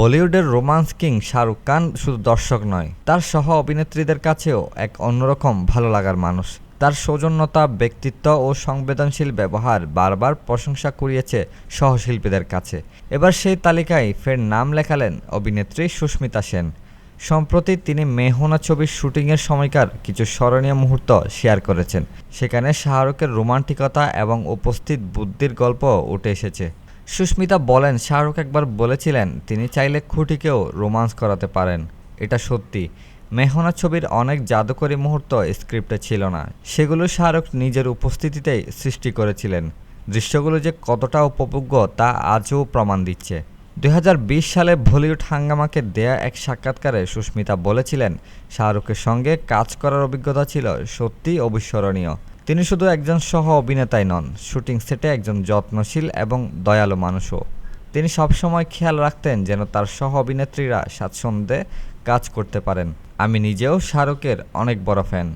বলিউডের romance king Shahrukh Khan শুধু দর্শক নয়, তার সহ অভিনেত্রীদের কাছেও এক অন্যরকম ভালো লাগার মানুষ। তার সৌজন্যতা, ব্যক্তিত্ব ও সংবেদনশীল ব্যবহার বারবার প্রশংসা কুড়িয়েছে সহশিল্পীদের কাছে। এবার সেই তালিকায় ফের নাম লেখালেন অভিনেত্রী সুস্মিতা সেন। সম্প্রতি তিনি মেহনা ছবির শুটিংয়ের সময়কার কিছু স্মরণীয় মুহূর্ত শেয়ার করেছেন। সেখানে শাহরুখের রোমান্টিকতা এবং উপস্থিত বুদ্ধির গল্প উঠে এসেছে। সুস্মিতা বলেন, শাহরুখ একবার বলেছিলেন, তিনি চাইলে খুঁটিকেও রোমান্স করাতে পারেন। এটা সত্যি। মেহনা ছবির অনেক জাদুকরী মুহূর্ত স্ক্রিপ্টে ছিল না। সেগুলো শাহরুখ নিজের উপস্থিতিতেই সৃষ্টি করেছিলেন। দৃশ্যগুলো যে কতটা উপভোগ্য, তা আজও প্রমাণ দিচ্ছে। দু হাজার বিশ সালে বলিউড হাঙ্গামাকে দেয়া এক সাক্ষাৎকারে সুস্মিতা বলেছিলেন, শাহরুখের সঙ্গে কাজ করার অভিজ্ঞতা ছিল সত্যি অবিস্মরণীয়। তিনি শুধু একজন সহ অভিনেতাই নন, শুটিং সেটে একজন যত্নশীল এবং দয়ালু মানুষও। তিনি সবসময় খেয়াল রাখতেন যেন তার সহ অভিনেত্রীরা স্বাচ্ছন্দ্যে কাজ করতে পারেন। আমি নিজেও শাহরুখের অনেক বড় ফ্যান